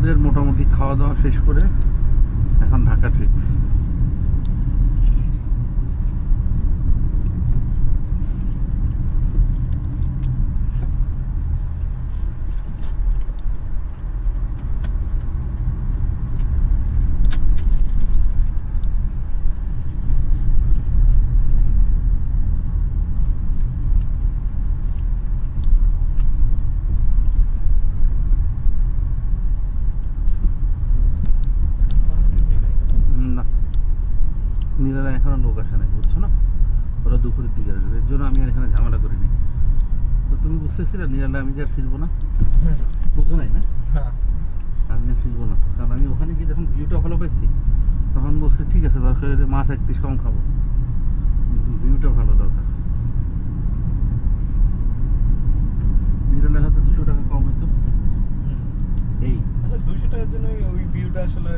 আমাদের মোটামুটি খাওয়া দাওয়া শেষ করে এখন ঢাকা ট্রিপ না নিরালা এখনও লোক আসে নাই বুঝছ না ওরা দুপুরের দিকে আসবে এর জন্য আমি আর এখানে ঝামেলা করিনি। তো তুমি বুঝতেছিলে নিরালা আমি যে আর ফিরবো না? বুঝো নাই না? হ্যাঁ। আমি আর ফিরবো না তো। কারণ আমি ওখানে গিয়ে যখন ভিউটা ভালো পাইছি তখন বলছি ঠিক আছে দরকার হলে মাছ এক পিস কম খাব। কিন্তু ভিউটা ভালো দরকার। নিরালা হয়তো দুশো টাকা কম হতো এই। আচ্ছা দুশো টাকার জন্য ওই- ওই ভিউটা আসলে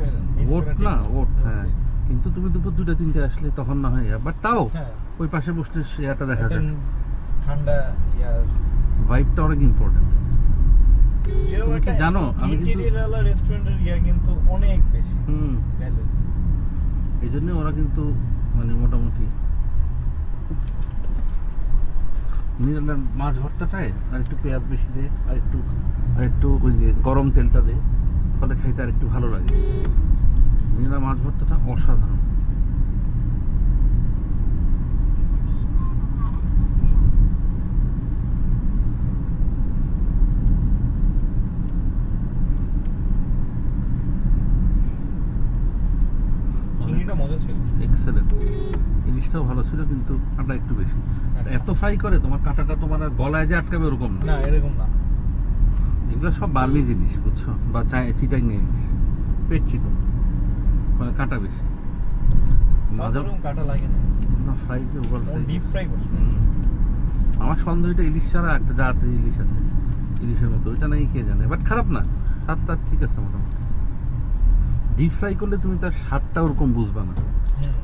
ওট না ওট হ্যাঁ। কিন্তু তুমি দুপুর দুটা তিনটে আসলে তখন না হয় বাট তাও হ্যাঁ। ওই পাশে বসলে শেয়ারটা দেখা যায়। ঠান্ডা ইয়ার ভাইবটা অনেক ইম্পর্টেন্ট যেরকম তুমি একটা জানো, আমি কিন্তু- রেস্টুরেন্টের ইয়া কিন্তু অনেক বেশি হুম। ভ্যালু এই জন্য ওরা কিন্তু মানে মোটামুটি নিরালার মাছ ভর্তাটায় আর একটু পেঁয়াজ বেশি দে আর একটু আর একটু ওই গরম তেলটা দে ফলে খাইতে আর একটু ভালো লাগে। নিরালা মাছ ভর্তাটা অসাধারণ চিংড়িটা মজা ছিল এক্সেলেন্ট ছিল কিন্তু কাঁটা একটু বেশি। এত ফ্রাই করে তোমার কাঁটাটা তোমার আর গলায় যে আটকাবে ওরকম না। এরকম না। এগুলো সব বার্মি জিনিস বুঝছ? বা চাই চিটাই নেই পেট চিকন। মানে কাঁটা বেশি। মাঝে কাটা লাগে না। না ফ্রাই যে ওভার ফ্রাই ডিপ ফ্রাই করছে। আমার সন্দেহটা ইলিশ ছাড়া একটা জাতের ইলিশ আছে। ইলিশের মতো। ওইটা নাই কে জানে। বাট খারাপ না। স্বাদ তার ঠিক আছে মোটামুটি। ডিপ ফ্রাই করলে তুমি তার স্বাদটা ওরকম বুঝবা না হুম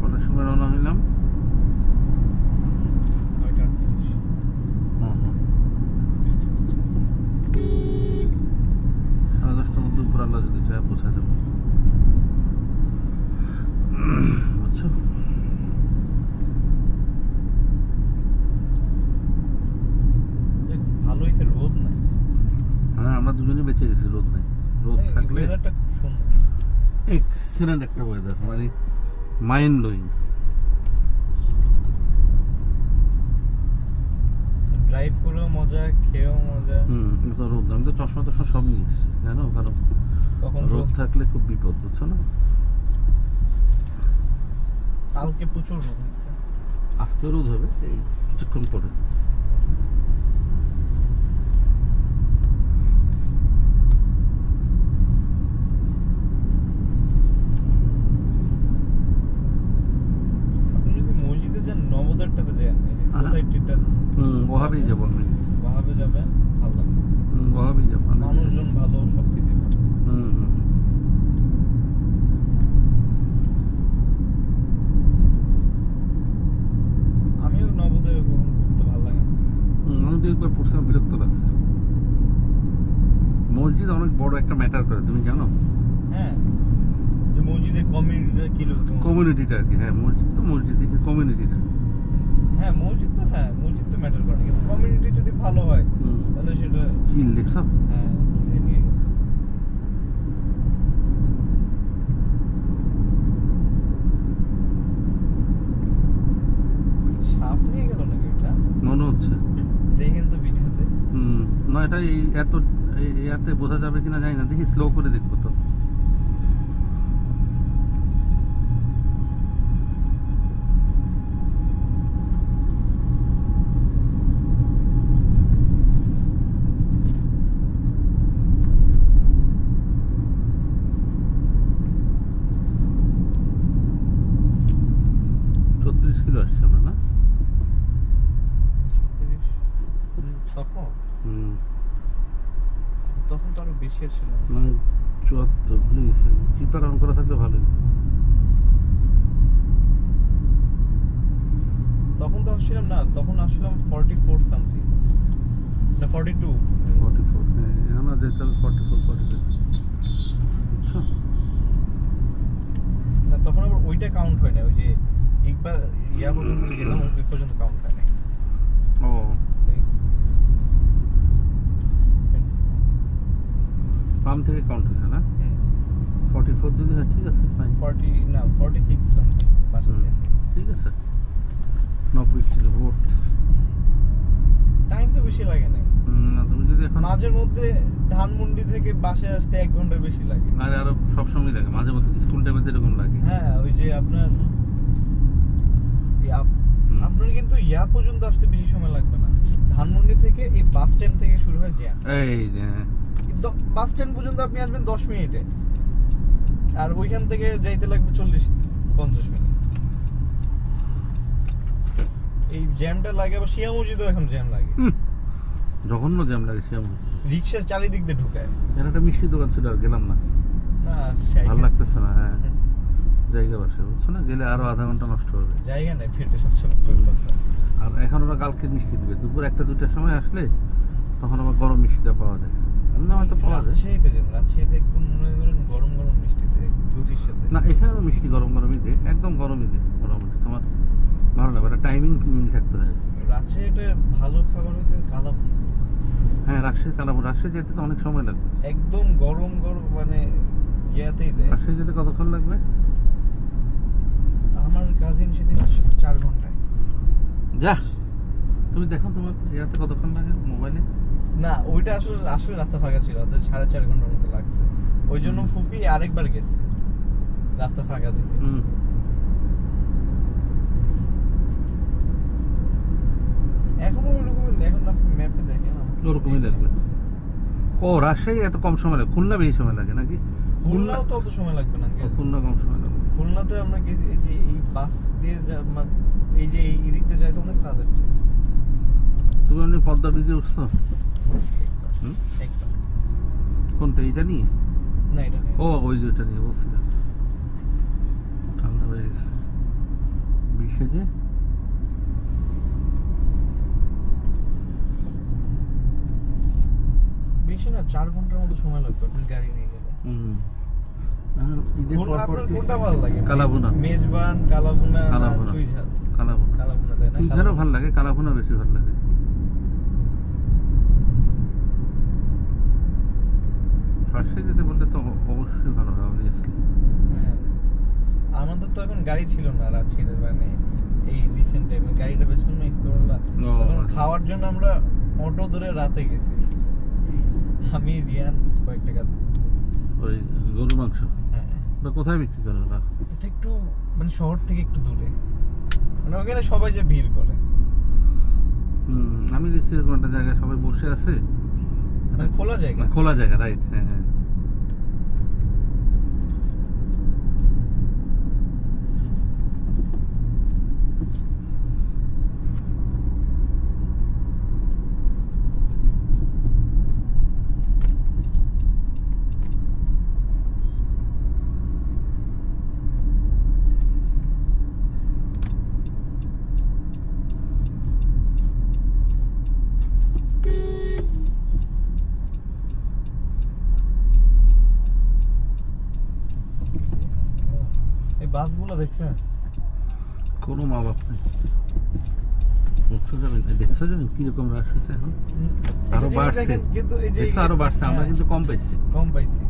কটার সময় রওনা হইলাম নয়টা আটত্রিশ হুম, হুম। সাড়ে দশটার মধ্যে উপর আল্লাহ পৌঁছা যাব বুঝছ? যাক, ভালো হয়েছে রোদ নাই। হ্যাঁ আমরা দুজনেই বেঁচে গেছি রোদ নেই। রোদ থাকলে এক্সেলেন্ট একটা ওয়েদার মানে মাইন্ড ব্লোয়িং ড্রাইভ করেও মজা খেয়েও মজা। হুম কিন্তু তো রোদ আমি তো চশমা টশমা সব নিয়ে এসেছি জানো? কারণ তখন রোদ থাকলে খুব বিপদ বুঝছ না? কালকে প্রচুর রোদ আজকে রোদ হবে এই কিছুক্ষণ পরে। আপনি যদি মসজিদে যান নবদারটাতে যান। সোসাইটিটা হুম ওভাবেই যাব আমি ভাবে যাবেন ভালো লাগবে হুম, ওভাবেই যাব আমি মানুষজন ভালো সব কিছু ভালো হুম হুম আমিও নবোদয় কখন ঘুরতে ভালো লাগে না। হুম, আমি তো একবার পড়ছিলাম বিরক্ত লাগছে মসজিদ অনেক বড় একটা ম্যাটার করে তুমি জানো হ্যাঁ যে মসজিদের কমিউনিটিটা আর কি হ্যাঁ মসজিদ তো মসজিদ কমিউনিটিটা। হ্যাঁ মসজিদ তো হ্যাঁ মসজিদ তো ম্যাটার করে কিন্তু কমিউনিটি যদি ভালো হয় তাহলে সেটা চিল দেখছ? হ্যাঁ সাপ নিয়ে গেল নাকি এটা? মনে হচ্ছে। দেখেন তো ভিডিওতে। হুম না এটা এই এত এই- এতে বোঝা যাবে কিনা জানি না দেখি স্লো করে দেখব তো চৌত্রিশ কিলো আসছে আমরা না ছত্রিশ তখন হুম বেশি আসছিল মানে চুয়াত্তর ভুলে গেছি চিপার অন করা থাকলে ভালো তখন তো আসছিলাম না তখন আসছিলাম ফর্টি ফোর সামথিং না ফর্টি টু ফর্টি ফোর হ্যাঁ আমার হবে ফর্টি ফোর ফর্টি ফাইভ আচ্ছা। না তখন আবার ওইটা কাউন্ট হয় না ওই যে একবার ইয়া পর্যন্ত গেলাম ওই পর্যন্ত কাউন্ট হয় না ও পাম্প থেকে কাউন্ট হয়েছে না? ফর্টি ফোর যদি হয় ঠিক আছে ফাইন ফর্টি না ফর্টি সিক্স সামথিং ঠিক আছে। নব্বই কিলো ভোট। টাইম তো বেশি লাগে না। না তুমি যদি এখন মাঝের মধ্যে ধানমন্ডি থেকে বাসে আসতে এক ঘণ্টার বেশি লাগে। আরে আরও সবসময় লাগে মাঝে মধ্যে স্কুল টাইমে এরকম লাগে। হ্যাঁ ওই যে আপনার আপনার কিন্তু ইয়া পর্যন্ত আসতে বেশি সময় লাগবে না। ধানমন্ডি থেকে এই বাস স্ট্যান্ড থেকে শুরু হয় জ্যাম এই হ্যাঁ। বাস স্ট্যান্ড পর্যন্ত আপনি আসবেন দশ মিনিটে। আর ওইখান থেকে যাইতে লাগবে চল্লিশ পঞ্চাশ মিনিট। এই জ্যামটা লাগে আবার শিয়া মসজিদেও এখন জ্যাম লাগে। জঘন্য জ্যাম লাগে সে আমার রিক্সা চারিদিক দিয়ে ঢুকায়। এখানে একটা মিষ্টি দোকান ছিল আর গেলাম না। ভালো লাগতেছে না হ্যাঁ। জায়গা বসে বুঝছ না? গেলে আরও আধা ঘণ্টা নষ্ট হবে। জায়গা নেই ফেটে সবচেয়ে আর এখন ওরা কালকে মিষ্টি দিবে। দুপুর একটা দুটার সময় আসলে তখন আবার গরম মিষ্টিটা পাওয়া যায়। এমনি হয়তো পাওয়া যায়। রাজশাহীতে যান রাজশাহীতে একদম মনে করেন গরম গরম মিষ্টি দেয় লুচির সাথে। না এখানেও মিষ্টি গরম গরমই দে একদম গরমই দে মোটামুটি। তোমার ভালো লাগবে একটা টাইমিং মিল থাকতে হয়। রাজশাহীতে ভালো খাবার হচ্ছে কালাপুর হ্যাঁ রাজশাহী কালাপুর রাজশাহী যেতে তো অনেক সময় লাগবে। একদম গরম গরম মানে ইয়াতেই দেয়। রাজশাহী যেতে কতক্ষণ লাগবে? আমার কাজিন সেদিন আসছে চার ঘন্টায়। যা তুমি দেখো তোমার ইয়াতে কতক্ষণ লাগে মোবাইলে? না ওইটা আসলে আসলে রাস্তা ফাঁকা ছিল অর্থাৎ সাড়ে চার ঘণ্টার মতো লাগছে। ওই জন্য। ফুপি আরেকবার গেছে রাস্তা ফাঁকা দেখে। এখনও ওইরকম এখন আপনি ম্যাপে দেখেন আমাকে ওরকমই লাগবে ও রাজশাহী এত কম সময় লাগে খুলনা বেশি সময় লাগে নাকি? খুলনাও তো অত সময় লাগবে না খুলনা কম সময় লাগবে। খুলনাতে আমরা গেছি এই যে এই বাস দিয়ে যা মানে এই যে এই দিক দিয়ে যাইতে অনেক তাদের তুমি এমনি পদ্মা ব্রিজে উঠছো? কোনটা এইটা নিয়ে? না এটা ও ওই যে ওইটা নিয়ে বলছিলাম। ঠান্ডা হয়ে গেছে। বিশে যে? বেশি না চার ঘণ্টার মতো সময় লাগবে আপনি গাড়ি নিয়ে গেলে। হুম। কোনটা ভালো লাগে? কালাভুনা। মেজবান কালাভুনা কালাভুনা। চুইঝাল? কালাভুনা। কালাভুনা তাই না? চুইঝারও ভালো লাগে কালাভুনা বেশি ভালো লাগে। ফার্স্টে যেতে বললে তো অবশ্যই ভালো হবে অবভিয়াসলি হ্যাঁ। আমাদের তো এখন গাড়ি ছিল না রাজশাহীতে মানে এই রিসেন্ট টাইমে গাড়িটা বেছিলাম না ও, তখন আচ্ছা। খাওয়ার জন্য আমরা অটো ধরে রাতে গেছি। আমি রিয়ান কয়েকটা কাজ ওই গরু মাংস? হ্যাঁ। ওটা কোথায় বিক্রি করে ওরা? এটা একটু মানে শহর থেকে একটু দূরে। মানে ওখানে সবাই যে ভিড় করে। হুম আমি দেখছি এরকম একটা জায়গায় সবাই বসে আছে। মানে খোলা জায়গা। খোলা জায়গা রাইট হ্যাঁ হ্যাঁ। বাসগুলো দেখছেন? কোনো মা বাপ নেই। উঠছো যাবেন দেখছ যাবেন কীরকম রাশ হয়েছে এখন? আরও বাড়ছে। দেখছ আরও বাড়ছে আমরা হ্যাঁ, কিন্তু কম পাইছি। কম পাইছি।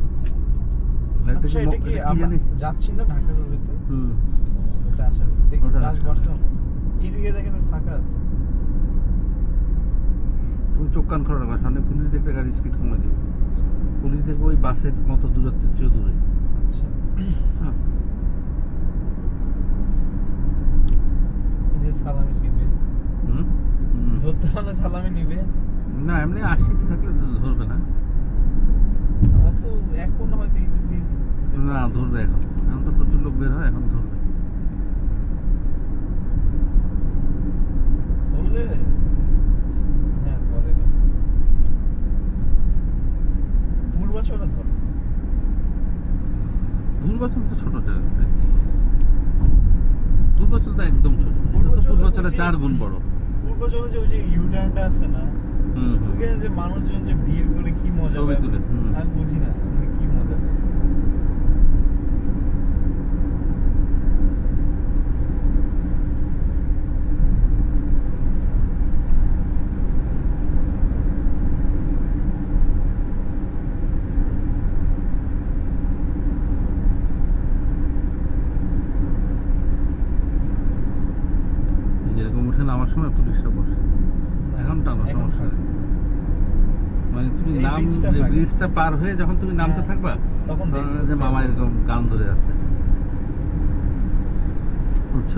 আচ্ছা কি যাচ্ছি না ঢাকা রোডেতে হুম। ওটা আসার দেখছি বাড়ছে দেখেন ফাঁকা আছে। তুমি চোখ কান খোলা রাখবা সামনে পুলিশ দেখতে গাড়ি স্পিড কমে দেবে পুলিশ দেখবে ওই বাসের মতো দূরত্বের চেয়েও দূরে। আচ্ছা। হ্যাঁ। যে সালামি নিবে। ধরতে পারলে সালামি নিবে। না এমনি আশিতে থাকলে ধরবে না। তো এখন হয়তো ঈদের দিন না ধরবে এখন। এখন তো প্রচুর লোক বের হয় এখন ধরবে। ধরলে? হ্যাঁ ধরে ভুল বছর ধর ভুল বছর তো ছোট চার গুণ বড়। পূর্বাচলে যে ওই যে ইউটার্নটা আছে না হুম যে মানুষজন যে ভিড় করে কি মজা ছবি তুলে, আমি বুঝি না মানে কি মজা পাইছে নামার সময় পুলিশরা বসে এখন টানো সমস্যা নেই। মানে তুমি নাম ব্রিজটা পার হয়ে যখন তুমি নামতে হ্যাঁ, থাকবা তখন তখন যে মামা এরকম গান ধরে আছে। বুঝছ?